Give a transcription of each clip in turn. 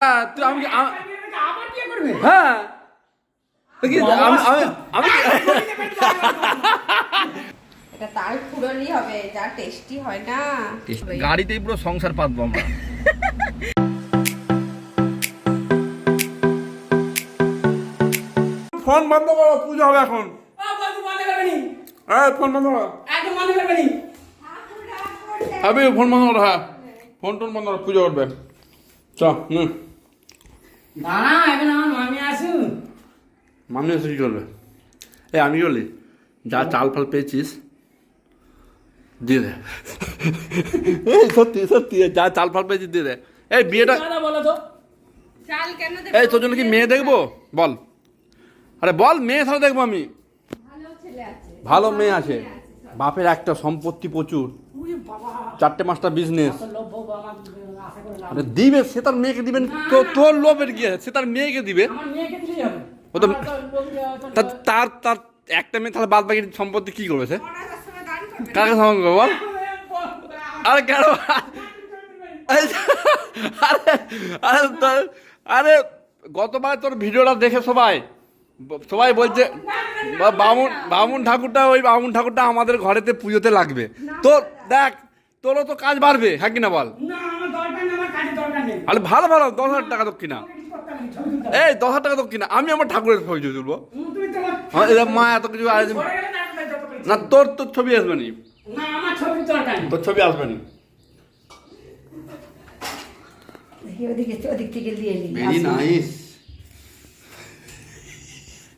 হ্যাঁ, তুই আমি হ্যাঁ। আমি আমি আমি এটা তাল ফুরলি হবে যা টেস্টি হয় না। গাড়িতেই পুরো সংসার পাতবো আমরা। ফোন বন্ধ করো পুজো হবে এখন। মনে হ্যাঁ ফোন বন্ধ করো। মনে ফোন বন্ধ করো হ্যাঁ। ফোন টোন বন্ধ করো পুজো করবে। চ হুম। দাঁড়া এখন আমার মামি আসুন মামি কি করবে এই আমি বলি যা চাল ফাল পেয়েছিস দিয়ে দে। এই সত্যি সত্যি যা চাল ফাল পেয়েছিস দিয়ে দে। এই বিয়েটা বলো তো? চাল কেন এই তোর জন্য কি মেয়ে দেখব? বল। আরে বল মেয়ে ছাড়া দেখব আমি। ভালো ছেলে আছে। ভালো মেয়ে আছে। বাপের একটা সম্পত্তি প্রচুর। চারটে পাঁচটা বিজনেস দিবে সে তার মেয়েকে দিবেন তো তোর লোভের আছে? সে তার মেয়েকে দিবে। ও তো- তো- তা তার তার একটা মেয়ে তাহলে বাদ বাকি সম্পত্তি কি করবে সে? কাকে সঙ্গ করবে। বল? আরে কেন? আরে আরে তো- আরে গতবার তোর ভিডিওটা দেখে সবাই সবাই বলছে বামুন বামুন ঠাকুরটা ওই বামুন ঠাকুরটা আমাদের ঘরেতে পুজোতে লাগবে। তোর দেখ তোরও তো কাজ বাড়বে হ্যাঁ কিনা বল? না আমার দরকার নেই আমার কাজে দরকার নেই। আরে ভালো ভালো দশ হাজার টাকা দক্ষিণা। এই দশ হাজার টাকা দক্ষিণা আমি আমার ঠাকুরের ছবি তুলবো। এরকম মা এত কিছু না, তোর তোর ছবি আসবে নি। না আমার ছবি দরকার নেই। তোর ছবি আসবে নি। নাইস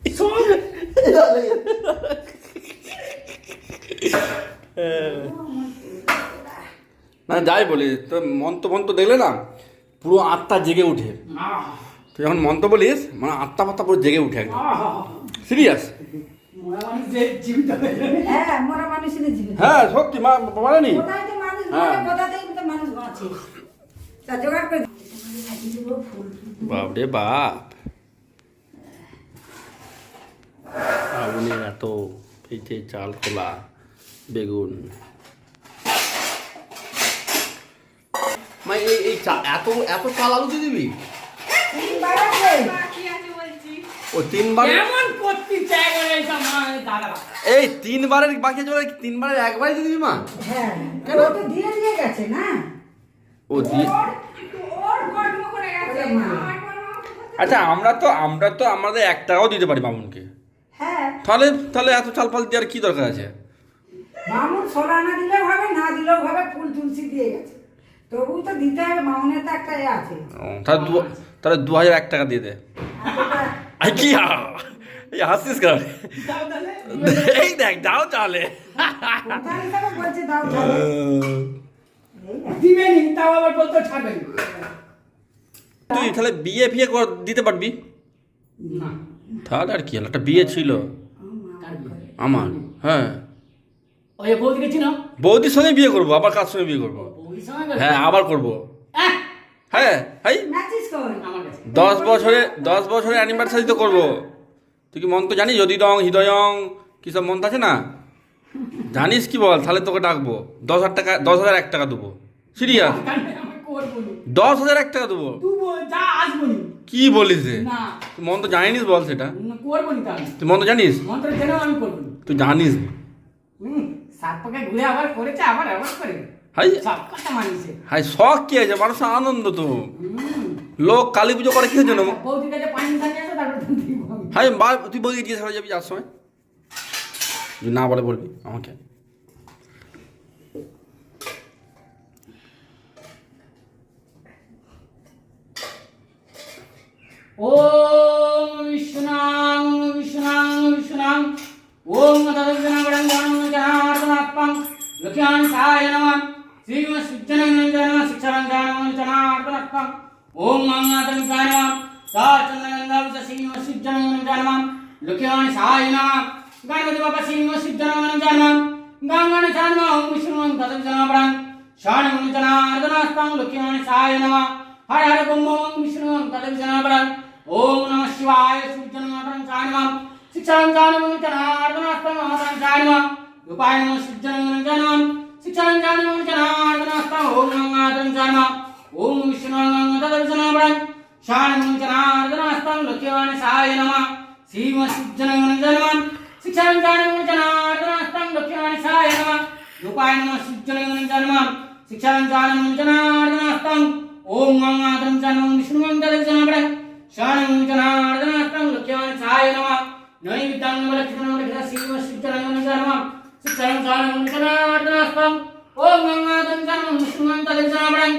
না যাই বলি তো মন্ত্র মন্ত্র দেখলে না পুরো আত্মা জেগে উঠে। তুই যখন মন্ত্র বলিস মানে আত্মা ফাত্তা পুরো জেগে উঠে একদম। সিরিয়াস হয়ে। হ্যাঁ সত্যি মা বলেনি হ্যাঁ। বাপরে বাপ। আগুনের এত পেঁচে চাল খোলা বেগুন। মা এই এই চা- এত এত চাল আলু দিয়ে দিবি? ও তিনবার? এই তিনবারের বাকি আছে তিনবারের একবারই দিয়ে দিবি মা? হ্যাঁ ও তো দিয়ে দিয়ে গেছে না। ও দিয়ে আচ্ছা আমরা তো আমরা তো আমাদের এক টাকাও দিতে পারি মামুনকে। হ্যাঁ। তাহলে তাহলে এত চাল ফাল দেওয়ার কি দরকার আছে? মামুন সোলা না দিলেও হবে না দিলেও হবে ফুল তুলসী দিয়ে গেছে। তবু তো দিতে হবে মামুনের তো একটা এ আছে। ও, তাহলে দু তাহলে দু হাজার এক টাকা দিয়ে দে। আই কি হা- এই হাসছিস কেন? এই দেখ দাও তাহলে। দিবেনি তাও আবার বলতে ছাড়বেন তুই তাহলে বিয়ে ফিয়ে কর দিতে পারবি? না। তাহলে আর কি হলো? একটা বিয়ে ছিল। আমার হ্যাঁ। ওই বৌদিকে চিনো? বৌদির সঙ্গে বিয়ে করব আবার কার সঙ্গে বিয়ে করব? হ্যাঁ আবার করব। হ্যাঁ হাই। দশ বছরে দশ বছরের অ্যানিভার্সারি তো করব। তুই কি মন তো জানিস? যদি দং হৃদয়ং কি সব মন আছে না? জানিস কি বল? তাহলে তোকে ডাকবো। দশ হাজার টাকা দশ হাজার এক টাকা দেবো। সিরিয়াস। দশ হাজার এক টাকা দেবো? তুই বল, যা আসব নি। কি বলিস রে? না। তুই মন তো জানিস বল সেটা? তুই মন তো জানিস। তুই জানিস। ঘুরে আবার করেছে আবার আবার করে হাই। শখ কি আছে? মানুষের আনন্দ তো। লোক কালী পুজো করে কি আমি। হাই তুই বলবি জিজ্ঞেস করে যাবি যার সময়। না বলে বলবি আমাকে। देवपसिंह सिद्धरामनजानां गाङ्गणचान्माहुं विष्णुं तदजनापरान् शरणमुनिजनार्दनास्तां लक्ष्मण साय नमः हर हर कुम्भं विष्णुं तदजनापरान् ॐ नमः शिवाय सिद्धनापरान् साय नमः शिक्षां जानमं जनार्दनास्तां महापरान् साय नमः। उपाय नमः सिद्धनानजानां शिक्षां जानमं जनार्दनास्तां ॐ नमः। आदरं साय नमः ॐ विष्णुं तदजनापरान् शरणमुनिजनार्दनास्तां लक्ष्मण साय नमः श्रीमसिद्धनानजानां शिक्षावंतानं जनार्दनाष्टं दक्षिणानिशाय नमः रूपाय नमः सिद्धनन्दनं नमः शिक्षावंतानं जनार्दनाष्टं ओम मम आदम जनं विष्णुवं दर्शनामृ शरणं जनार्दनाष्टं दक्षिणानिशाय नमः नयि विद्यां नमः लक्ष्मणं लक्ष्मणं शिव सिद्धनन्दनं नमः शिक्षावंतानं जनार्दनाष्टं ओम मम आदम जनं विष्णुवं दर्शनामृ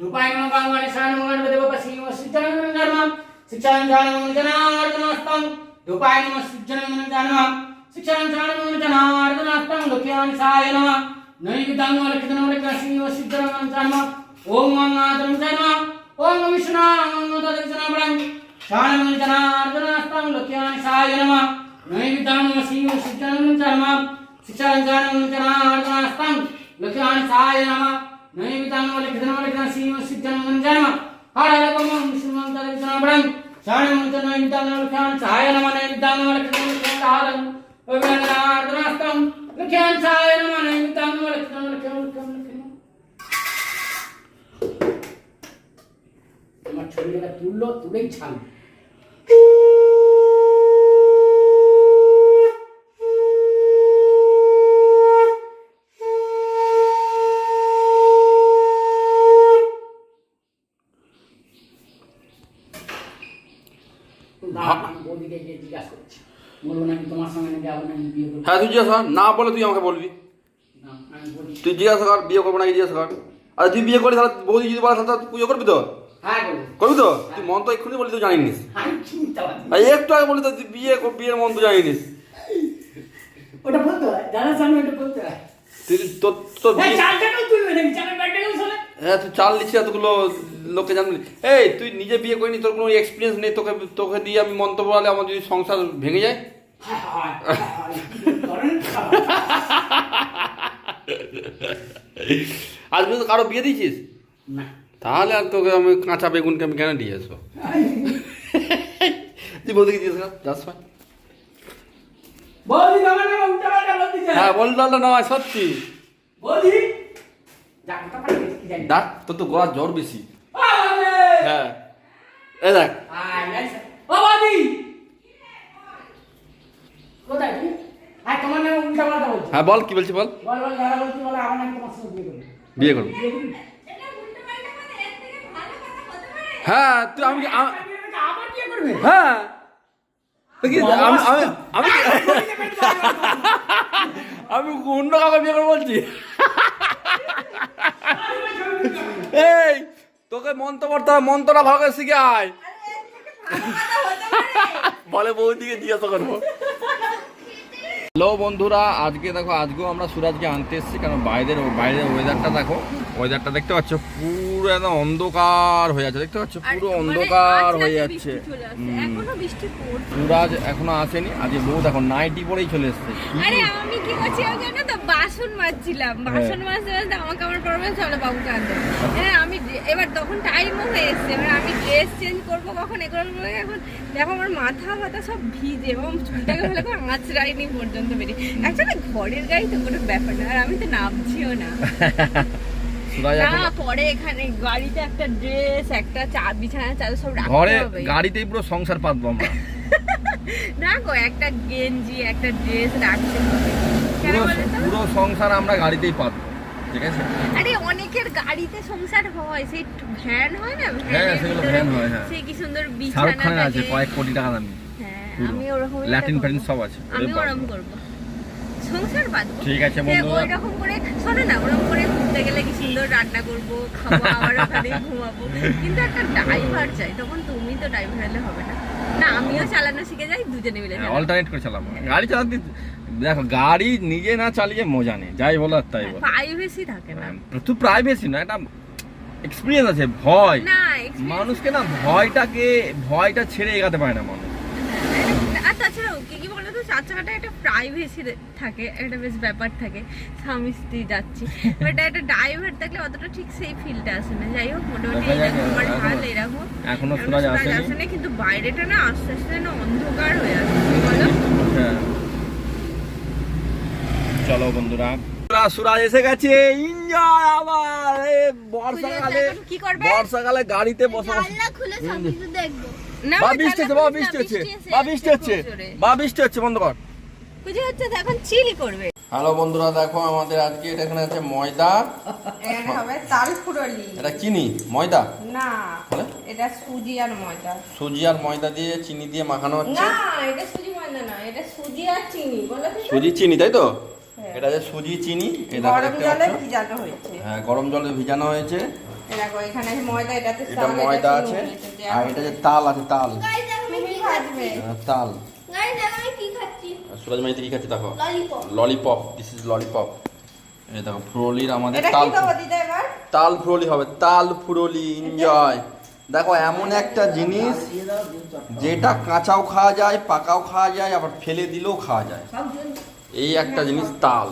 रूपाय नमः गंगानिशाय नमः गणपति बाबा शिव सिद्धनन्दनं नमः शिक्षावंतानं जनार्दनाष्टं गङ्गाणि शाणमुगण देवप श्रीमत्सुज्जनगणजन्मन् शिक्षां चाणमुञ्चनार्दनास्तं रूपाय नमः सुज्जनगणजन्मन् शिक्षां चाणमुञ्चनार्दनास्तं लक्ष्यवाणसाय नमः नैविद्यां नवलक्षणं श्रीमत्सुज्जनगणजन्मन् ॐ गङ्गाधरं चाणं ॐ विष्णुवं ददजनबडं शाणमुञ्चनार्दनास्तं लक्ष्यवाणसाय नमः नैविद्यां नमः श्रीमत्सुज्जनगणजन्मन् शिक्षां चाणमुञ्चनार्दनास्तं लक्ष्यवाणसाय नमः नैविद्यां नवलक्षणं श्रीमत्सुज्जनगणजन्मन् हरलकमं विष्णुवं క్షాణించను ఇంతనలు క్షాణి ఛాయనమన ఇంతనలు క్షాణించాలం ఒకనాద్రాస్తం క్షాణి ఛాయనమన ఇంతనలు క్షాణి క్షాణి আমার ছবিটা তুললো তুলেই ছাড়লো বৌদিকে গিয়ে জিজ্ঞাসা করছি। বলব নাকি তোমার সঙ্গে নাকি যাব নাকি বিয়ে করব। হ্যাঁ তুই জিজ্ঞাসা কর। না বলে তুই আমাকে বলবি। না, আমি বলি তুই জিজ্ঞাসা কর বিয়ে করব নাকি জিজ্ঞাসা কর। আর তুই বিয়ে করি তাহলে বৌদি যদি বলে তাহলে তুই পুজো করবি তো? হ্যাঁ করবি। তো? তুই মন তো এক্ষুনি বলি তুই জানিনিস একটু আগে বলি তো তুই বিয়ে কর- বিয়ের মন তো জানিনিস ওটা বলতে হয়। সামনে ওটা বলতে হয়। তুই তোর তোর হ্যাঁ চালটাকেও তুলবে নাকি চালের ব্যাগটাকেও শোনে হ্যাঁ তুই চাল দিচ্ছিস এতগুলো লোককে জানবি এই তুই নিজে বিয়ে করিনি তোর কোনো এক্সপিরিয়েন্স নেই তোকে তোকে দিয়ে আমি মন্তব্য বলে আমার যদি সংসার ভেঙে যায়। আজ পর্যন্ত কারও বিয়ে দিয়েছিস? তাহলে আর তোকে আমি কাঁচা বেগুনকে আমি কেন দিয়ে আসব? তুই বলতে কি দিয়েছিস যাস ভাই হ্যাঁ বল ডালটা নয় সত্যি বৌদি যা কথা পাল্টা কি জানি ডাক তোর তো গলার জ্বর বেশি হ্যাঁ এ দেখ হ্যাঁ বল কি বলছি বল বিয়ে করব হ্যাঁ তুই আমি হ্যাঁ তো কি আমি আমি আমি আমি অন্য কাউকে বিয়ে করে বলছি এই, তোকে মন্ত্র পড়তে হবে মন্ত্রটা ভালো করে শিখে বলে বৌদিকে জিজ্ঞাসা করব। হ্যালো বন্ধুরা, আজকে দেখো, আজকেও আমরা সুরাজকে আনতে এসেছি, কারণ বাইরের বাইরের ওয়েদারটা দেখো। ওয়েদারটা দেখতে পাচ্ছ? পুরো একদম অন্ধকার হয়ে যাচ্ছে দেখতে পাচ্ছ? পুরো অন্ধকার হয়ে যাচ্ছে। সুরাজ এখনও আসেনি আজকে বহুত এখন নাইটি পরেই চলে এসছে। আরে আমি কি করছি জানো তো? বাসন মাজছিলাম। বাসন মাজতে মাজতে আমাকে আমার প্রবলেম চলো বাবুকে আনতে হ্যাঁ আমি এবার তখন টাইমও হয়ে এসছে। এবার আমি ড্রেস চেঞ্জ করব কখন এ করব এখন দেখো আমার মাথা ফাথা সব ভিজে এবং চুলটাকে ভালো করে আঁচড়াইনি পর্যন্ত বেরিয়ে। অ্যাকচুয়ালি ঘরের গাড়ি তো কোনো ব্যাপার না আর আমি তো নামছিও না। পরে এখানে গাড়িতে একটা ড্রেস একটা চা বিছানা চাদর সব রাখতে ঘরে গাড়িতেই পুরো সংসার পাতবো আমরা। না একটা গেঞ্জি একটা ড্রেস রাখতে হবে। পুরো বলো তো? পুরো সংসার আমরা গাড়িতেই পাতবো ঠিক আছে? আরে অনেকের গাড়িতে সংসার হয় সেই ভ্যান হয় না? হ্যাঁ, সেগুলো ভ্যান হয়, হ্যাঁ। সেই কি সুন্দর শাহরুখ বিছানা আছে কয়েক কোটি টাকা দামি হ্যাঁ আমি ওরকম ল্যাটিন প্যাটিন সব আছে আমি বাবা। ওরকম করব। সংসার ঠিক আছে। করে শোনো না ওরকম করে ঘুরতে গেলে কি সুন্দর রান্না করব খাব আবার ওখানে ঘুমাবো? কিন্তু একটা ড্রাইভার চাই তখন তুমি তো ড্রাইভার হলে হবে না। না আমিও চালানো শিখে যাই দুজনে মিলে অল্টারনেট করে চালাবো। গাড়ি চালাতে দেখো গাড়ি নিজে না চালিয়ে মজা নেই যাই বলো তাই বলো। প্রাইভেসি থাকে না। তুই প্রাইভেসি না এটা এক্সপিরিয়েন্স আছে ভয়। না মানুষকে না ভয়টাকে ভয়টা ছেড়ে এগাতে পারে না মানুষ। আর তাছাড়াও কি কি বলতো চার চাকাটা একটা প্রাইভেসি থাকে একটা বেশ ব্যাপার থাকে। স্বামী স্ত্রী যাচ্ছি। বাট একটা ড্রাইভার থাকলে অতটা ঠিক সেই ফিলটা আসে না। যাই হোক মোটামুটি আমার এখনো- হাল এরকম। এখনও সুরাজ আসেনি। আসেনি কিন্তু বাইরেটা না আস্তে আস্তে যেন অন্ধকার হয়ে আসছে বলো? হ্যাঁ। চলো বন্ধুরা। সুরাজ এসে গেছে। ইঞ্জ এনজয় আবার বর্ষাকালে কি করবে? বর্ষাকালে গাড়িতে বসে খুলে দেখব। না বা বৃষ্টি হচ্ছে বা বৃষ্টি হচ্ছে বা বৃষ্টি হচ্ছে বা বৃষ্টি হচ্ছে বন্ধ কর। পুজো হচ্ছে এখন চিল করবে। হ্যালো বন্ধুরা দেখো আমাদের আজকে এটা এখানে আছে ময়দা। এটা হবে তাল ফুরলি। এটা চিনি ময়দা? না এটা সুজি আর ময়দা। সুজি আর ময়দা দিয়ে চিনি দিয়ে মাখানো হচ্ছে? না এটা সুজি ময়দা না এটা সুজি আর চিনি বলে সুজি চিনি তাই তো? এটা যে সুজি চিনি দেখো গরম জলে ভিজানো হয়েছে। হ্যাঁ গরম জলে ভিজানো হয়েছে। দেখো এখানে ময়দা এটাতে এটা ময়দা আছে আর এটা যে তাল আছে তাল। তাল। কি খাচ্ছি? সুরজ মাইতি কি খাচ্ছে দেখো? Lollipop. Lollipop this is lollipop এই দেখো ফ্রোলির আমাদের তাল তাল ফুরলি হবে তাল ফুরলি এনজয় দেখো এমন একটা জিনিস যেটা কাঁচাও খাওয়া যায় পাকাও খাওয়া যায় আবার ফেলে দিলেও খাওয়া যায়। এই একটা জিনিস তাল।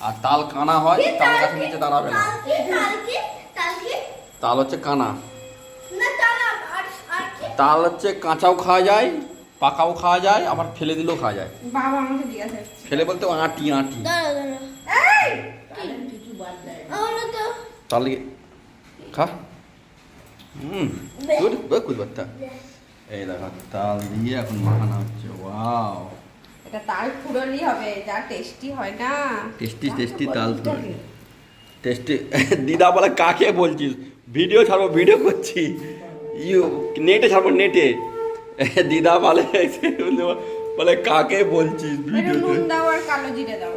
আর তাল কানা হয় তাল গাছের নিচে দাঁড়াবে না। তাল হচ্ছে কানা। না চালা আর আর কি? তাল হচ্ছে কাঁচাও খাওয়া যায় পাকাও খাওয়া যায় আবার ফেলে দিলেও খাওয়া যায়। বাবা আমাকে জিজ্ঞাসা ফেলে বলতে আটি আটি। তাহলে খা। হুম গুড গুড বাচ্চা। এই দেখো তাল দিয়ে এখন মাখানো হচ্ছে ওয়াও। এটা তাল ফুরলি হবে যা টেস্টি হয় না। টেস্টি টেস্টি তাল টেস্টি। দিদা বলে কাকে বলছিস? ভিডিও ছাড়বো ভিডিও করছি। ইউ নেটে ছাড়বো নেটে। দিদা বলে বলে কাকে বলছিস ভিডিও নুন দাও আর কালো জিরে দাও।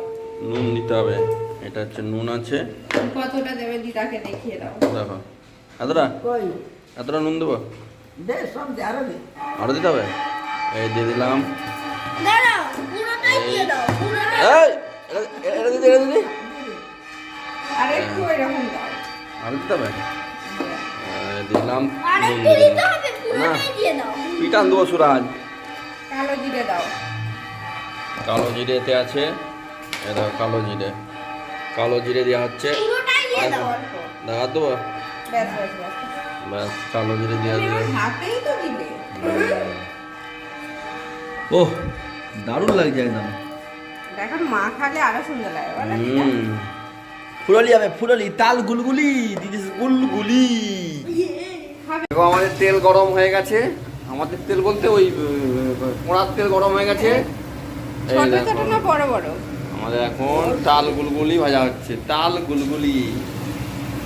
নুন দিতে হবে। এটা হচ্ছে নুন আছে। কতটা দেবে দিদাকে দেখিয়ে দাও। দেখো। এতটা? এতটা নুন দেবো? আরও দিতে হবে? এই দিয়ে দিলাম। দাঁড়াও পুরোটাই দিয়ে দাও পুরোটাই। এই এটা- এটা দিদি এটা দিদি। আর একটু এরকম দাও। আরও একটু দিলাম। পিটান দেবো সুরাজ কালো জিরে দাও। কালো জিরেতে আছে এ দেখো কালো জিরে। কালো জিরে দেওয়া হচ্ছে। দেখা দেবো? ব্যাস কালো জিরে দেওয়া দিলে। দারুণ লাগছে একদম। দেখো মা খালে আরও সুন্দর লাগে হুম। ফুরলি হবে ফুরলি তাল গুলগুলি দিদিস গুলগুলি। দেখো আমাদের তেল গরম হয়ে গেছে। আমাদের তেল বলতে ওই পোড়ার তেল গরম হয়ে গেছে। এই ছোট দেখো। ছোট না বড় বড়? আমাদের এখন তাল গুলগুলি ভাজা হচ্ছে। তাল গুলগুলি।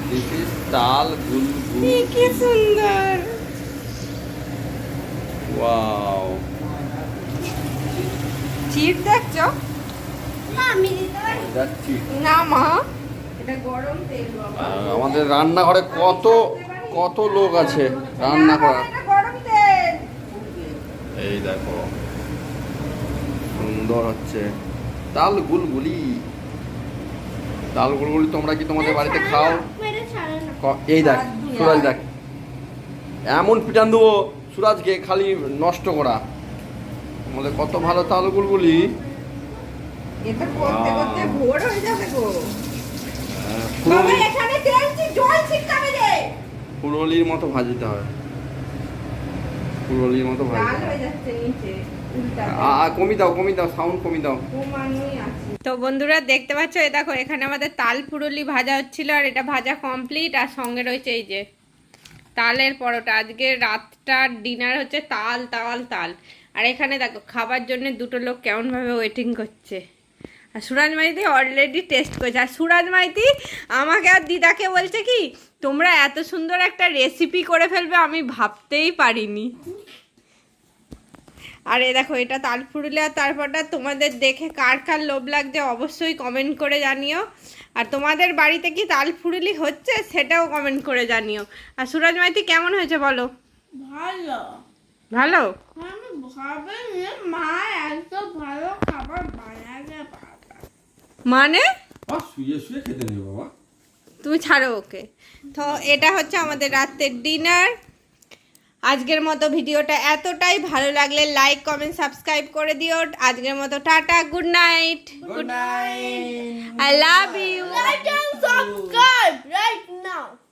দিস ইজ তাল গুলগুলি। কি সুন্দর। ওয়াও চিট দেখছ? আমি না মা। এটা গরম তেল বাবা। আহ, আমাদের রান্নাঘরে কত কত লোক আছে রান্না না বাবা, করা এটা গরম তেল। এই দেখো সুন্দর হচ্ছে। তাল গুলগুলি। তাল গুলগুলি তোমরা কি তোমাদের বাড়িতে খাও? এই দেখ সুরাজ দেখ। এমন পিটান দেবো সুরাজকে খালি নষ্ট করা। আমাদের কত ভালো তাল গুলগুলি। এটা করতে করতে ভোর হয়ে যাবে গো। ফুরলির মতো ভাজতে হবে ফুরলির মতো লাল ভাজতে হয়ে যাচ্ছে নিচে উল্টা আ- আ, কমি দাও কমি দাও সাউন্ড কমি দাও। তো বন্ধুরা দেখতে পাচ্ছ এই দেখো এখানে আমাদের তাল ফুরুলি ভাজা হচ্ছিল আর এটা ভাজা কমপ্লিট আর সঙ্গে রয়েছে এই যে তালের পরোটা। আজকে রাতটার ডিনার হচ্ছে তাল তাল তাল। আর এখানে দেখো খাবার জন্য দুটো লোক কেমনভাবে ওয়েটিং করছে। আর সুরাজ মাইতি অলরেডি টেস্ট করেছে। আর সুরাজ মাইতি আমাকে আর দিদাকে বলছে কি তোমরা এত সুন্দর একটা রেসিপি করে ফেলবে আমি ভাবতেই পারিনি। আর এ দেখো এটা তাল ফুরুলে আর তারপরটা তোমাদের দেখে কার কার লোভ লাগছে অবশ্যই কমেন্ট করে জানিও। আর তোমাদের বাড়িতে কি তাল ফুরুলি হচ্ছে সেটাও কমেন্ট করে জানিও। আর সুরজ মাইতি কেমন হয়েছে বলো? ভালো। ভালো? মা এত ভালো খাবার বাবা মানে? শুয়ে শুয়ে খেতে নেই বাবা। তুমি ছাড়ো ওকে। তো এটা হচ্ছে আমাদের রাতের ডিনার। আজকের মতো ভিডিওটা এতটাই। ভালো লাগলে লাইক কমেন্ট সাবস্ক্রাইব করে দিও। আজকের মতো tata good night. Good night I love you like and subscribe right now.